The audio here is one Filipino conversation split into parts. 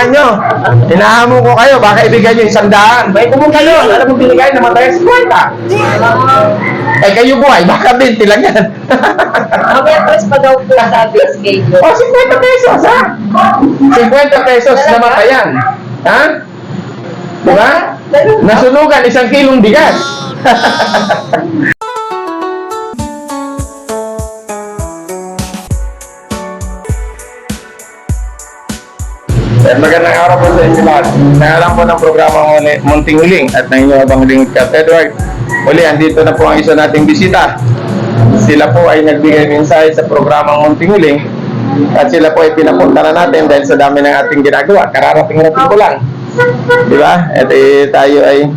Kumahan nyo. Hinahamo ko kayo, baka ibigay nyo isang daan. May pumunta doon, alam mo binigay naman tayo 50. Eh kayo buhay, baka 20 lang yan. Mamaya press pa daw po sa schedule. o, 50 pesos ha? 50 pesos namatayan. Ha? Diba? Nasunugan isang kilong bigas. Sir, magandang araw po sa inyo lahat. Nangalan po ng programa uli, Munting Huling at ng inyong abang lingkod Kat Edward. Uli, andito na po ang isa nating bisita. Sila po ay nagbigay mensahe sa programang Munting Huling at sila po ay pinapunta na natin dahil sa dami ng ating ginagawa. Kararating-rating ko lang. Di ba? At eh, tayo ay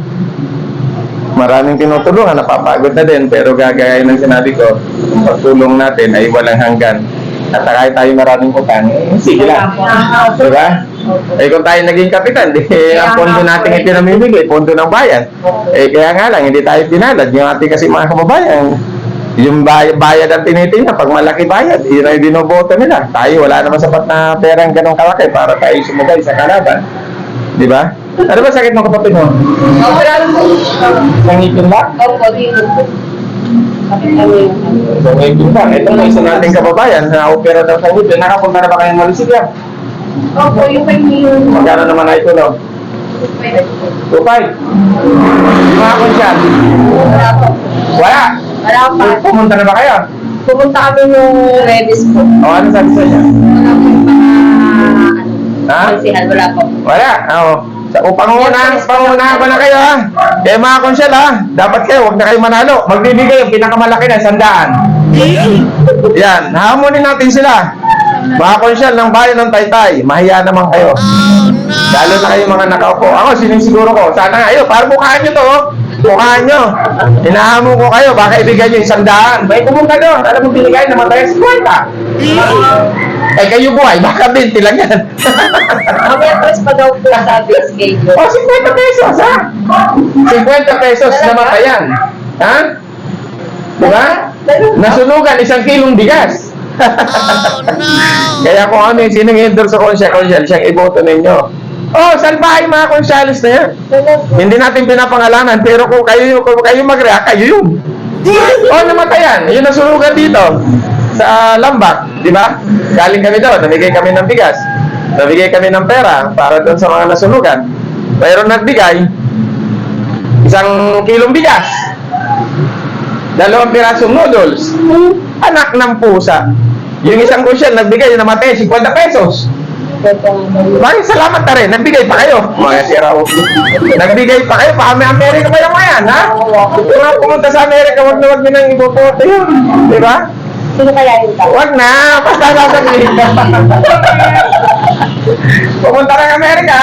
maraming tinutulungan, napapagod na din, pero gagaya ng sinabi ko, ang pagtulong natin ay walang hanggan. At kahit tayo maraming utang, sige lang. Di Eh kung tayo naging kapitan, di ang pondo natin ay pinamimigay, pondo ng bayan. Eh kaya nga lang, hindi tayo pinalad. Yung ating kasi mga kababayan, yung bayad, bayad ang tinitingnan, pag malaki bayad, yun ay binoboto nila. Tayo, wala naman sapat na perang ganong kalaki para tayo sumugay sa kalaban. Di ba? Ano ba sakit ng kapatid mo? Overall po. Nangipin ba? Opo, dito po. So, ngipin ba? Ito na isa nating kababayan na opera daw sa ngipin. Nakapunta na ba kayo ng Malaysia? Opo, yung kay Niyo. Magkano naman na ito, no? Tupay. Mga konsyal. Wala po. Wala. Wala pa. Pumunta na ba kayo? Pumunta kami yung Redis po. O, ano sabi sa inyo? Wala po yung mga ano. Ha? Konsihan, wala po. Wala. Oo. Sa o, pangunahan, pangunahan ko na kayo, ha? Kaya mga konsyal, ha? Dapat kayo, huwag na kayo manalo. Magbibigay yung pinakamalaki na, sandaan. Yan, hamunin natin sila. Mga konsyal ng bayan ng Taytay, mahiya naman kayo. Lalo na kayo mga nakaupo. Ako, sinisiguro ko. Sana nga, ayun, para mukhaan nyo to. oh. Mukhaan nyo. Hinahamo ko kayo, baka ibigay nyo isang daan. May pumunta doon. Alam mo, binigay naman tayo 50. Eh, kayo buhay, baka 20 lang yan. Mamaya pa daw po sabi sa schedule. o, 50 pesos, ha? 50 pesos namatayan. Ha? Diba? Nasunugan isang kilong bigas. Kaya kung ano yung sinong-endorse sa konsya, konsyal, siyang iboto ninyo. Oh, salbahay mga konsyalis na yan. Hindi natin pinapangalanan, pero kung kayo, kung kayo mag-react, kayo yun. Oh, namatayan. Yun nasunugan dito sa Lambak, di ba? Galing kami doon, namigay kami ng bigas. Namigay kami ng pera para doon sa mga nasunugan. Pero nagbigay, isang kilong bigas. Dalawang pirasong noodles. Anak ng pusa. Yung isang kusyal, nagbigay, namatay, 50 pesos. Maraming salamat na rin. Nagbigay pa kayo. Mga sira ko. Nagbigay pa kayo. Pa kami Amerika pa yung yan, ha? Kung nga pumunta sa Amerika, wag na wag nyo nang iboboto yun. Di ba? Sino kaya tao? Wag na. Basta sasabihin ka. Pumunta ka ng Amerika?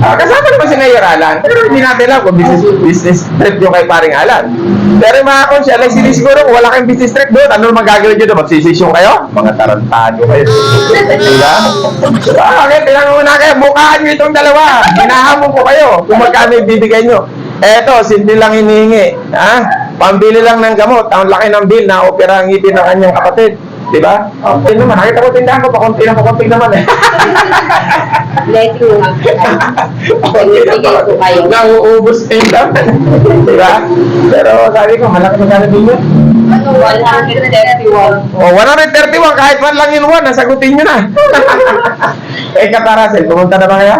Ah, kasama naman si Mayor Alan. Pero hindi natin alam kung business, business trip yung kay paring Alan. Pero mga konsyal, ay sinisiguro kung wala kayong business trip doon, ano naman gagawin nyo doon? Magsisisyon kayo? Mga tarantado kayo. Diba? Bakit? Tinanong mo na kayo, bukaan nyo itong dalawa. Hinahamon ko kayo kung magkano ibibigay nyo. Eto, simple lang hinihingi. Ha? Pambili lang ng gamot. Ang laki ng bill na opera ang ngipin ng kanyang kapatid. Diba? Okay naman. Nakita ko tindahan ko, pakunti lang, pakunti naman eh. Blessing mo lang. Bigay ko kayo. Nauubos na yung laman. diba? Pero sabi ko, malaki na gano'n din yun. Ano, 131. O, 131, kahit man lang yun one, nasagutin nyo na. eh, Kaparasel, pumunta na ba kaya?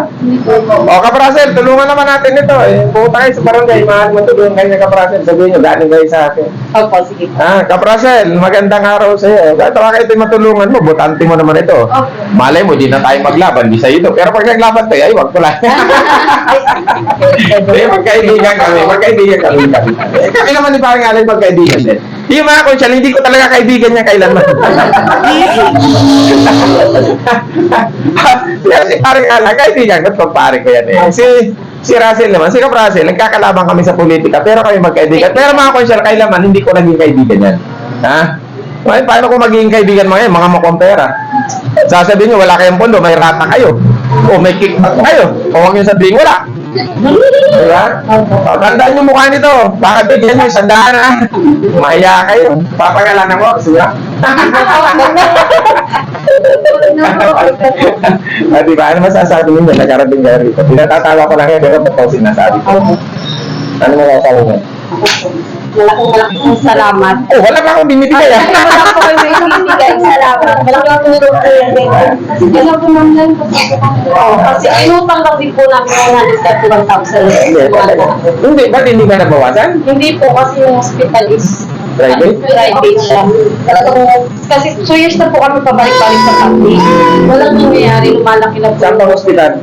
O, Kaparasel, tulungan naman natin ito. Eh, pumunta kayo sa barangay, mahal mo tulungan kayo Kaparasel. Sabihin nyo, galing kayo sa akin. Opo, sige. Ah, Kaprasel, magandang araw sa iyo. Kahit baka ito yung matulungan mo, butante mo naman ito. Opo. Malay mo, di na tayo maglaban, di sa ito. Pero pag naglaban tayo, ay wag pala. Eh, magkaibigan kami, magkaibigan kami. Eh, kami naman ni parang alay magkaibigan din. Yung mga konsyal, hindi ko talaga kaibigan niya kailanman. Si parang alay, kaibigan ko, pag pare ko yan eh. Si, si Russell naman, si Kap Russell, nagkakalaban kami sa politika, pero kami magkaibigan. Pero mga konsyal, kailanman, hindi ko naging kaibigan yan. Ha? Ay, paano kung magiging kaibigan mo ngayon, mga makompera? Sasabihin nyo, wala kayong pondo, may rata kayo. O may kickback kayo. O huwag nyo sabihin, wala. Diba? O, tandaan yung mukha nito. Baka bigyan nyo isang daan ha. Mahiya kayo. Papagalanan ko. Sige. ah, di ba? Ano masasabi ninyo? Nagkarating kayo rito. Pinatatawa ko lang yun. Pero totoo sinasabi ko. Ano masasabi nyo? Malaking salamat. Oh, wala pa akong binibigay ah. Wala po kayo may ibigay. Salamat. Malaking tulong po yung bigay. Alam ko naman lang. Oo, kasi inutang lang din po namin ng 131,000. Hindi, talaga. Hindi, ba't hindi ka nabawasan? Hindi po kasi yung hospital is Private? Private siya. Talagang, kasi 2 years na po kami pabalik-balik sa family. Walang nangyayari, lumalaki na po. Saan pa hospital?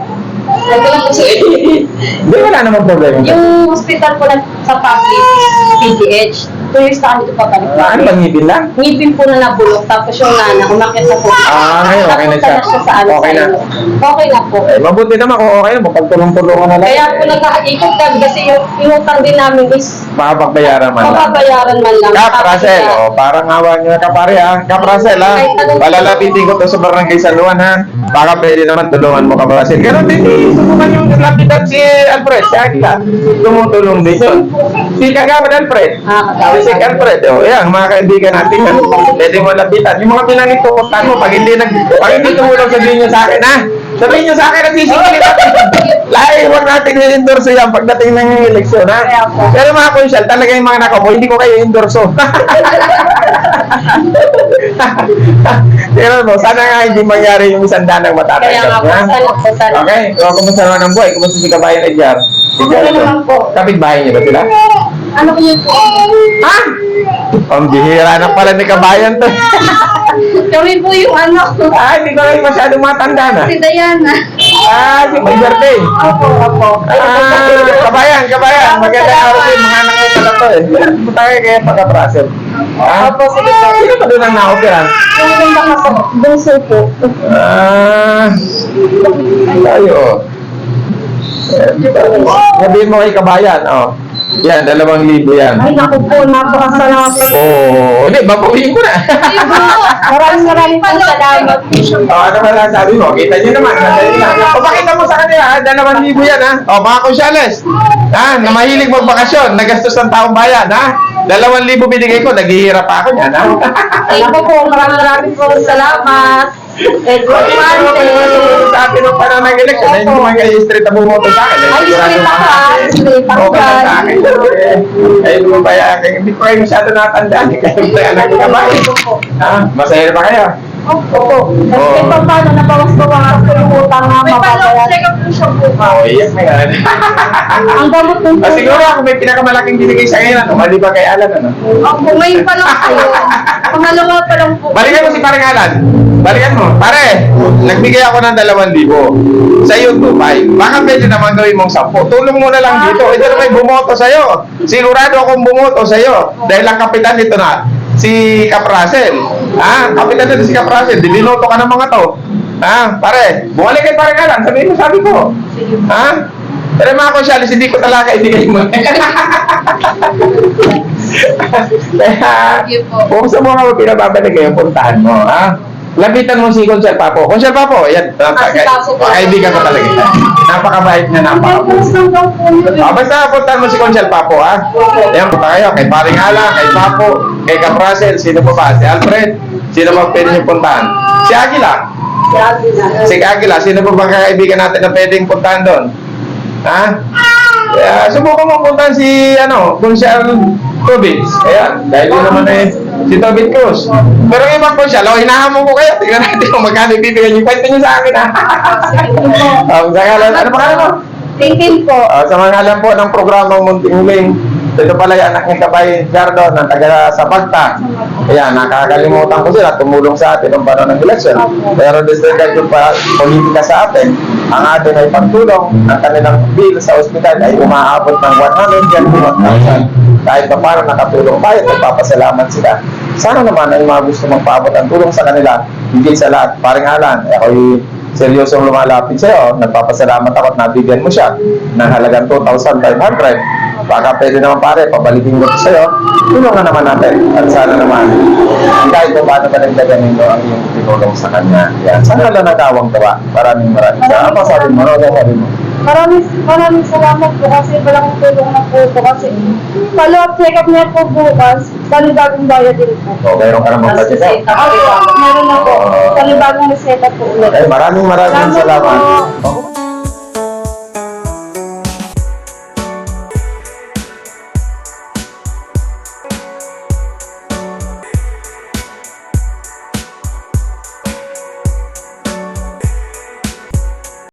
Nagkalang po sa Hindi, wala namang problema. Yung hospital po na sa public is PGH. 2 years na kami ito Ah, ano pabalik-balik. bang ngipin lang? Ngipin po na nabulok, tapos yung nana, umakit na po. Ah, ngayon, okay na Napunta siya. sa ano, Okay na. ilo. Okay na po. Eh, mabuti naman kung okay na, mapagtulong-tulungan na lang. Kaya po nagkakaikot kami kasi yung inutang din namin is Makapagbayaran man lang. mababayaran man lang. Kap Russell, na- oh, parang awa nyo na kapare ha. Kap Russell ha. Anong- Palalapitin ko to sa barangay San Juan ha. Baka pwede naman tulungan mo Kap Russell. Ganon din, eh, subukan yung lapitan si Alfred. Kaya kita, tumutulong din yun. Si Kagawad Alfred. Ah, Si Alfred, oh, yan, mga kaibigan natin yan. Pwede mo lapitan. Yung mga pinangit ko, mo, pag hindi, nag, pag hindi tumulong, sabihin nyo sa akin ha. Sabihin nyo sa akin at sisingilin natin. Lahi, huwag natin i-endorse yan pagdating ng eleksyon ha. Pero mga konsyal, talaga yung mga nakaupo, hindi ko kayo endorso. Pero mo, sana nga hindi mangyari yung isang danang matatay. Kaya nga po, sana. Okay, so, kumusta naman ang buhay? Kumusta si Kabayan Edgar? Okay naman po. Kapit-bahay niyo ba sila? Ano po yun po? Ha? Ang bihira na pala ni Kabayan to. Kami po yung ano, ah, hindi ko kayo masyadong matanda na. si Diana. Ah, si May Birthday. Opo, opo. Ah, kabayan, kabayan. Magandang araw din. Mga anak ko pala to eh. Ano tayo kaya pagka-process? Ah, Opo, sige po. Sino ba doon ang na-operan? Yung baka sa bunso po. Ah, tayo. Sabihin mo kay kabayan, oh. Yan, dalawang libo yan. Ay, naku po, napakasalamat. Oo, oh, hindi, babawiin ko na. Maraming maraming po salamat. oh, ano ba lang sabi mo? Kita niyo naman. O, pakita mo sa kanila, ha? dalawang libo yan, ha? O, mga konsyales, ha? Na mahilig magbakasyon, nagastos ng taong bayan, ha? Dalawang libo binigay ko, naghihirap ako yan, ha? Ay, naku po, maraming maraming po salamat. Edward Martin. sa atin ng panahon ng election, ay hindi kayo straight na bumoto sa akin. Ay, straight ako. Straight ako, Okay sa akin. Eh, Ay, mo ba yan? Hindi ko kayo masyado natandaan. eh. Kayo ba anak ka ba? Masaya pa kayo? Opo. Kasi kahit pa paano, nabawas-bawas ko yung utang na mababayaran. Oo, iyak na yan. Ang gamot ng Ah, siguro ako may pinakamalaking binigay sa ngayon. Ano? Mali ba kay Alan? Ano? Opo, ngayon pa lang kayo. Pangalawa pa lang po. Balikan mo si parang Alan. Balikan mo. Pare, nagbigay ako ng 2,000. Sa iyo, 2,500. Baka pwede naman gawin mong 10. Tulong mo na lang dito. Ito na may bumoto sa'yo. Sigurado akong bumoto sa'yo. Dahil ang kapitan nito na, si Caprasel. Ha? Kapitan nito si Caprasel. Dibinoto ka ng mga to. Ha? Pare, bumalik kay parang Alan. Sabihin mo, sabi ko. Ha? Pero mga konsyales, hindi ko talaga ibigay mo. Kaya, kung sa mga pinababalik kayo, puntahan mo, ha? Lapitan mo si Conchal Papo. Conchal Papo, yan. Ah, si Papo po. Kaibigan ko talaga. Napakabait niya, napakabait. Ah, basta puntahan mo si Conchal Papo, ha? Yan, punta kayo. Kay Paring Ala, kay Papo, kay Caprasel, sino pa ba? Si Alfred, sino pa pwede niyo puntahan? Si Aguila. Si Aguila, sino pa ba kaibigan natin na pwedeng puntahan doon? Ha? Kaya subukan mo puntahan si, ano, kung siya Tobit. Kaya, dahil yun naman eh, si Tobit Cruz. Pero yung ibang kung siya, lo, hinahamon ko kayo. Tingnan natin kung magkano ibibigay niyo. Kwento niyo sa akin, ha? Oh, sa ngalan, ano pa mo? Thinking po. Uh, sa mga alam po ng programang Munting Huling, ito pala yung anak ni Kabay Jardo ng taga sa Pagta. Kaya nakakalimutan ko sila, tumulong sa atin ng panahon ng election. Pero disregard yung pa, politika sa atin, ang atin ay pagtulong, ang kanilang bill sa ospital ay umaabot ng 121,000. Kahit pa paano nakatulong tayo, nagpapasalamat sila. Sana naman ay mga gusto magpaabot ang tulong sa kanila, hindi sa lahat. Paring halan, ako'y seryosong lumalapit sa'yo, nagpapasalamat ako at nabigyan mo siya ng halagang 2,500. Baka pwede naman pare, pabalikin ko ito sa'yo. Tulungan naman natin. At sana naman, kahit pa paano ba nagdaganin mo ang iyong tinulong sa kanya. Yan. Sana lang nagawang gawa. Maraming maraming. Sa apa sabi mo? Ano sabi mo? Maraming, maraming salamat po kasi walang tulong na po po kasi follow-up check-up niya po bukas, panibagong bayad din po. So, meron ka naman budget na. Meron na po, panibagong reseta po ulit. Okay, maraming maraming Salamat salamat. po. Oo.